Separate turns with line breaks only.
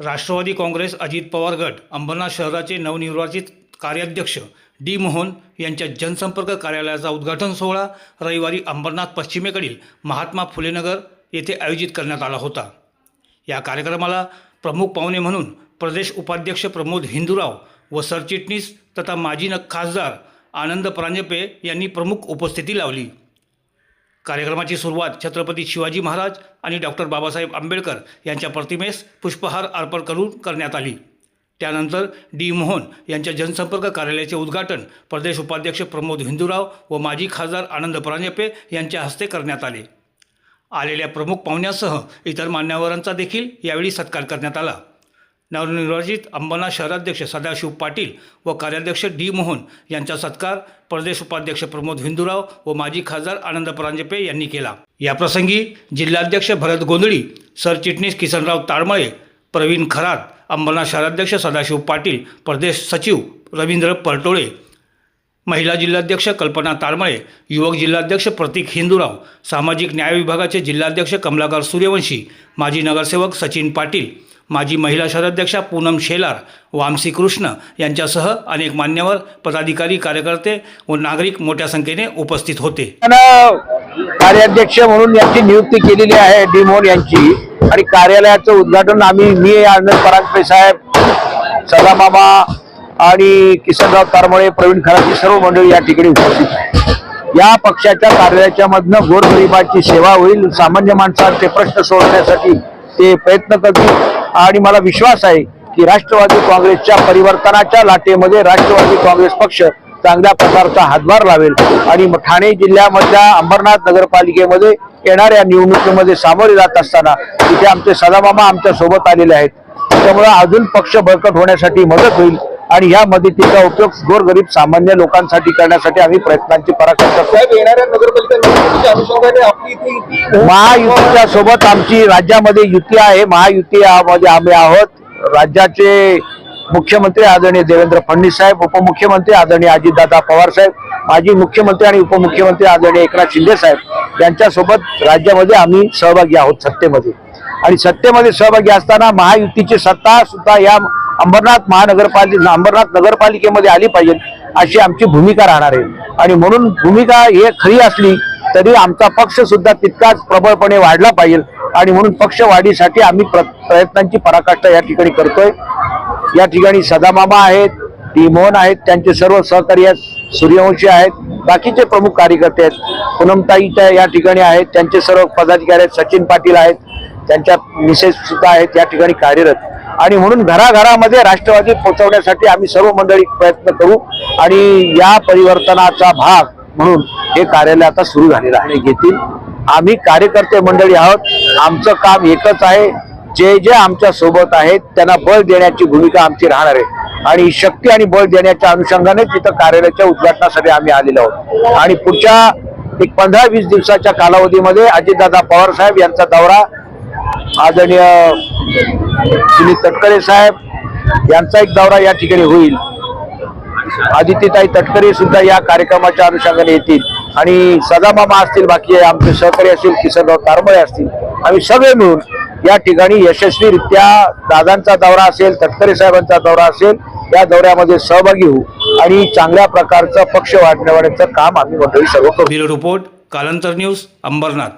राष्ट्रवादी काँग्रेस अजित पवार गट अंबरनाथ शहराचे नवनिर्वाचित कार्याध्यक्ष डी मोहन यांच्या जनसंपर्क कार्यालयाचा उद्घाटन सोहळा रविवारी अंबरनाथ पश्चिमेकडील महात्मा फुलेनगर येथे आयोजित करण्यात आला होता. या कार्यक्रमाला प्रमुख पाहुणे म्हणून प्रदेश उपाध्यक्ष प्रमोद हिंदूराव व सरचिटणीस तथा माजी न खासदार आनंद प्रांजपे यांनी प्रमुख उपस्थिती लावली. कार्यक्रमाची सुरुवात छत्रपती शिवाजी महाराज आणि डॉक्टर बाबासाहेब आंबेडकर यांच्या प्रतिमेस पुष्पहार अर्पण करून करण्यात आली. त्यानंतर डी मोहन यांच्या जनसंपर्क कार्यालयाचे उद्घाटन प्रदेश उपाध्यक्ष प्रमोद हिंदूराव व माजी खासदार आनंद परांजपे यांच्या हस्ते करण्यात आले. आलेल्या प्रमुख पाहुण्यांसह इतर मान्यवरांचा देखील यावेळी सत्कार करण्यात आला. नवनिर्वाचित अंबरनाथ शहराध्यक्ष सदाशिव पाटील व कार्याध्यक्ष डी मोहन यांचा सत्कार प्रदेश उपाध्यक्ष प्रमोद हिंदूराव व माजी खासदार आनंद परांजपे यांनी केला. याप्रसंगी जिल्हाध्यक्ष भरत गोंधळी सरचिटणीस किसनराव ताळमळे प्रवीण खरात अंबरनाथ शहराध्यक्ष सदाशिव पाटील प्रदेश सचिव रवींद्र परटोळे महिला जिल्हाध्यक्ष कल्पना तारमळे युवक जिल्हाध्यक्ष प्रतीक हिंदूराव सामाजिक न्याय विभागाचे जिल्हाध्यक्ष कमलाकर सूर्यवंशी माजी नगरसेवक सचिन पाटील माजी महिला शहराध्यक्षा पूनम शेलार वामसी कृष्ण यांच्यासह अनेक मान्यवर पदाधिकारी कार्यकर्ते व नागरिक मोठ्या संख्येने उपस्थित होते.
कार्याध्यक्ष म्हणून यांची नियुक्ती केलेली आहे डिमोन यांची. आणि कार्यालयाचं उद्घाटन आम्ही मी आनंद परांजपे साहेब सदामामा आणि किसनराव तारमळे प्रवीण खराची सर्व मंडळी या ठिकाणी उपस्थित आहे या पक्षाच्या कार्यालयाच्या मधनं गोरगरिबाची सेवा होईल. सामान्य माणसांचे प्रश्न सोडवण्यासाठी ते प्रयत्न करतील. आणि मला विश्वास आहे की राष्ट्रवादी काँग्रेसच्या परिवर्तनाच्या लाटेमध्ये राष्ट्रवादी काँग्रेस पक्ष चांगल्या प्रकारचा हातभार लावेल. आणि ठाणे जिल्ह्यामधल्या अंबरनाथ नगरपालिकेमध्ये येणाऱ्या निवडणुकीमध्ये सामोरे जात असताना तिथे आमचे सदामामा आमच्यासोबत आलेले आहेत. त्यामुळे अजून पक्ष बळकट होण्यासाठी मदत होईल आणि ह्या मदतीचा उपयोग गोरगरीब सामान्य लोकांसाठी करण्यासाठी आम्ही प्रयत्नांची पराकाष्ठा करतो.
येणाऱ्या नगरपालिका
महायुतीच्या सोबत आमची राज्यामध्ये युती आहे. महायुती मध्ये आम्ही आहोत. राज्याचे मुख्यमंत्री आदरणीय देवेंद्र फडणवीस साहेब उपमुख्यमंत्री आदरणीय अजितदादा पवार साहेब माजी मुख्यमंत्री आणि उपमुख्यमंत्री आदरणीय एकनाथ शिंदे साहेब यांच्यासोबत राज्यामध्ये आम्ही सहभागी आहोत सत्तेमध्ये. आणि सत्तेमध्ये सहभागी असताना महायुतीची सत्ता सुद्धा या अंबरनाथ महानगरपालिका अंबरनाथ नगरपालिकेमध्ये आली पाहिजे अशी आमची भूमिका राहणार आहे. आणि म्हणून भूमिका हे खरी असली तरी आमचा पक्ष सुद्धा तितकाच प्रबळपणे वाढला पाहिजे. आणि म्हणून पक्ष वाढीसाठी आम्ही प्र- प्रयत्नांची पराकाष्ठा या ठिकाणी करतोय. या ठिकाणी सदामामा आहेत टी मोहन आहेत त्यांचे सर्व सहकारी सूर्यवंशी आहेत बाकीचे प्रमुख कार्यकर्ते आहेत. पूनमताईच्या या ठिकाणी आहेत त्यांचे सर्व पदाधिकारी आहेत सचिन पाटील आहेत त्यांच्या मिसेस सुद्धा आहेत या ठिकाणी कार्यरत. आणि म्हणून घराघरामध्ये राष्ट्रवादी पोहोचवण्यासाठी आम्ही सर्व मंडळी प्रयत्न करू. आणि या परिवर्तनाचा भाग म्हणून हे कार्यालय आता सुरू झालेलं आहे. घेतील आम्ही कार्यकर्ते मंडळी आहोत. आमचं काम एकच आहे. जे जे आमच्यासोबत आहेत त्यांना बळ देण्याची भूमिका आमची राहणार आहे. आणि शक्ती आणि बळ देण्याच्या अनुषंगाने तिथं कार्यालयाच्या उद्घाटनासाठी आम्ही आलेलो आहोत. आणि पुढच्या एक पंधरा वीस दिवसाच्या कालावधीमध्ये अजितदादा पवार साहेब यांचा दौरा आदरणीय सुनील तटकरे साहेब यांचा एक दौरा या ठिकाणी होईल. आदित्यताई तटकरे सुद्धा या कार्यक्रमाच्या अनुषंगाने येतील. आणि सदामामा असतील बाकी आमचे सहकारी असतील किसनराव तारमळे असतील आम्ही सगळे मिळून या ठिकाणी यशस्वीरित्या दादांचा दौरा असेल तटकरे साहेबांचा दौरा असेल या दौऱ्यामध्ये सहभागी होऊ आणि चांगल्या प्रकारचं पक्ष वाढण्याचं काम आम्ही मंडळी सर्व करू.
रिपोर्ट कालांतर न्यूज अंबरनाथ.